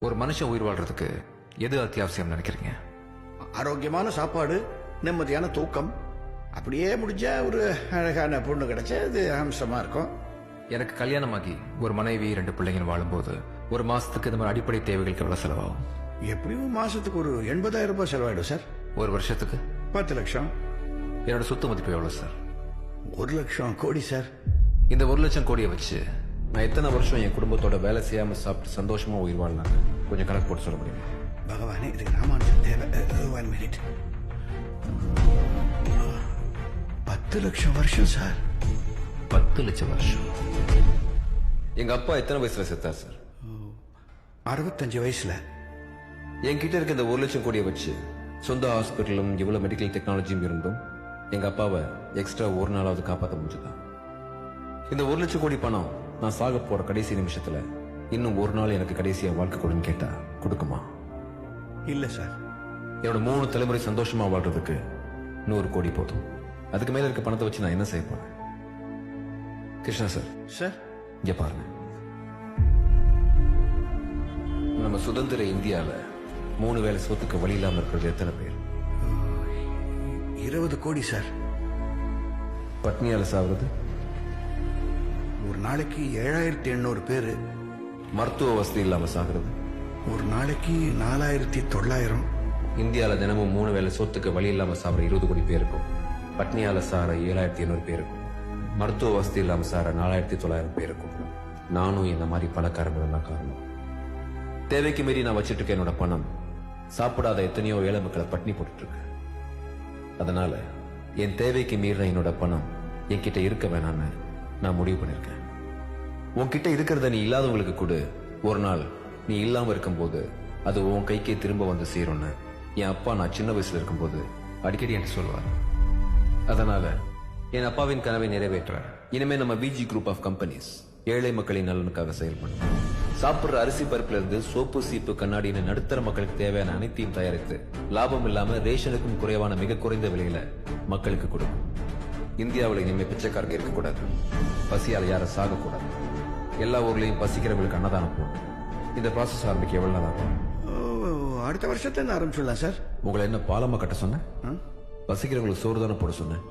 ஒரு மனுஷன் உயிர் வாழ்றதுக்கு எது அத்தியாவசியம் நினைக்கிறீங்க? ஆரோக்கியமான சாப்பாடு நிம்மதியான தூக்கம் அப்படியே முடிஞ்சா ஒரு அழகான பொண்ணு கிடைச்சா இது அம்சமா இருக்கும். எனக்கு கல்யாணமாகி ஒரு மனைவி ரெண்டு பிள்ளைங்க வாழும்போது ஒரு மாசத்துக்கு இந்த மாதிரி அடிப்படை தேவைகளுக்கு எவ்வளவு செலவாகும்? எப்படியும் மாசத்துக்கு ஒரு எண்பதாயிரம் ரூபாய் செலவாயிடும் சார். ஒரு வருஷத்துக்கு? பத்து லட்சம். என்னோட சொத்து மதிப்பு எவ்வளவு சார்? ஒரு லட்சம் கோடி சார். இந்த ஒரு லட்சம் கோடியை வச்சு நான் எத்தனை வருஷம் என் குடும்பத்தோட வேலை செய்யாம சாப்பிட்டு சந்தோஷமா உயிர் வாழ்னாங்க கொஞ்சம் கணக்கு போட்டு சொல்ல முடியுமா? பகவானே இதுக்கு ராமானுஜன் தேவை. ஒன் மினிட் பத்து லட்சம் வருஷம் சார் பத்து லட்சம் வருஷம். எங்க அப்பா எத்தனை வயசுல செத்தார் சார் அறுபத்தஞ்சு வயசுல. என்கிட்ட இருக்க இந்த ஒரு லட்சம் கோடியை வச்சு சொந்த ஹாஸ்பிட்டலும் இவ்வளவு மெடிக்கல் டெக்னாலஜியும் இருந்தும் எங்க அப்பாவை எக்ஸ்ட்ரா ஒரு நாளாவது காப்பாற்ற முடிஞ்சதா? இந்த ஒரு லட்சம் கோடி பணம் நான் சாக போற கடைசி நிமிஷத்துல இன்னும் ஒரு நாள் எனக்கு கடைசியா வாழ்க்கை கொடுன்னு கேட்டா கொடுக்குமா? இல்ல சார். என்னோட மூணு தலைமுறை சந்தோஷமா வாழ்றதுக்கு நூறு கோடி போதும். அதுக்கு மேல இருக்க பணத்தை வச்சு நான் என்ன செய்ய போறேன்? கிருஷ்ணா சார். சார். இங்க பாருங்க. நம்ம சுதந்திர இந்தியால மூணு வேளை சொத்துக்கு வழி இல்லாம இருக்கிறது எத்தனை பேர்? இருபது கோடி சார். பட்னியால சாவுறது? ஒரு நாளைக்கு ஏழாயிரத்தி எண்ணூறு பேரு மருத்துவ வசதி இல்லாம சாகுறது. ஒரு நாளைக்கு நாலாயிரத்தி தொள்ளாயிரம். இந்தியால தினமும் மூணு வேளை சொத்துக்கு வழி இல்லாம சாப்பிட இருபது கோடி பேருக்கும் பட்னியால சார ஏழாயிரத்தி எண்ணூறு பேருக்கும் மருத்துவ வசதி இல்லாம சார நாலாயிரத்தி தொள்ளாயிரம் பேருக்கும் நானும் இந்த மாதிரி பணக்காரங்க தான் காரணம். தேவைக்கு மீறி நான் வச்சிட்டு இருக்க என்னோட பணம் சாப்பிடாத எத்தனையோ ஏழை மக்களை பட்னி போட்டுட்டு இருக்கு அதனால என் தேவைக்கு மீறின என்னோட பணம் என்கிட்ட இருக்க வேணாம்னு நான் முடிவு பண்ணிருக்கேன். உன்கிட்ட இருக்கிறத நீ இல்லாதவங்களுக்கு கொடு. ஒரு நாள் நீ இல்லாம இருக்கும்போது அது உன் கைக்கே திரும்ப வந்து சேரும்னு என் அப்பா நான் சின்ன வயசுல இருக்கும்போது அடிக்கடி என்று சொல்வார் அதனால என் அப்பாவின் கனவை நிறைவேற்ற இனிமே நம்ம பிஜி குரூப் ஆஃப் கம்பெனிஸ் ஏழை மக்களின் நலனுக்காக செயல்படும். சாப்பிடுற அரிசி பருப்புல இருந்து சோப்பு சீப்பு கண்ணாடின்னு நடுத்தர மக்களுக்கு தேவையான அனைத்தையும் தயாரித்து லாபம் இல்லாம ரேஷனுக்கும் குறைவான மிக குறைந்த விலையில மக்களுக்கு கொடுக்கும். இந்தியாவில் இனிமே பிச்சைக்காரங்க இருக்கக்கூடாது. பசியால் யாரும் சாகக்கூடாது. எல்லா ஊர்லயும் பசிக்கிறவங்களுக்கு அன்னதானம் போடும் இந்த ப்ராசஸ் ஆரம்பிக்க எவ்வளவு நாள் ஆகும்? அடுத்த வருஷத்துல இருந்து ஆரம்பிச்சுடலாம் சார். உங்களை என்ன பாலமா கட்ட சொன்னேன்? பசிக்கிறவங்களுக்கு சோறு தானே போட சொன்னேன்?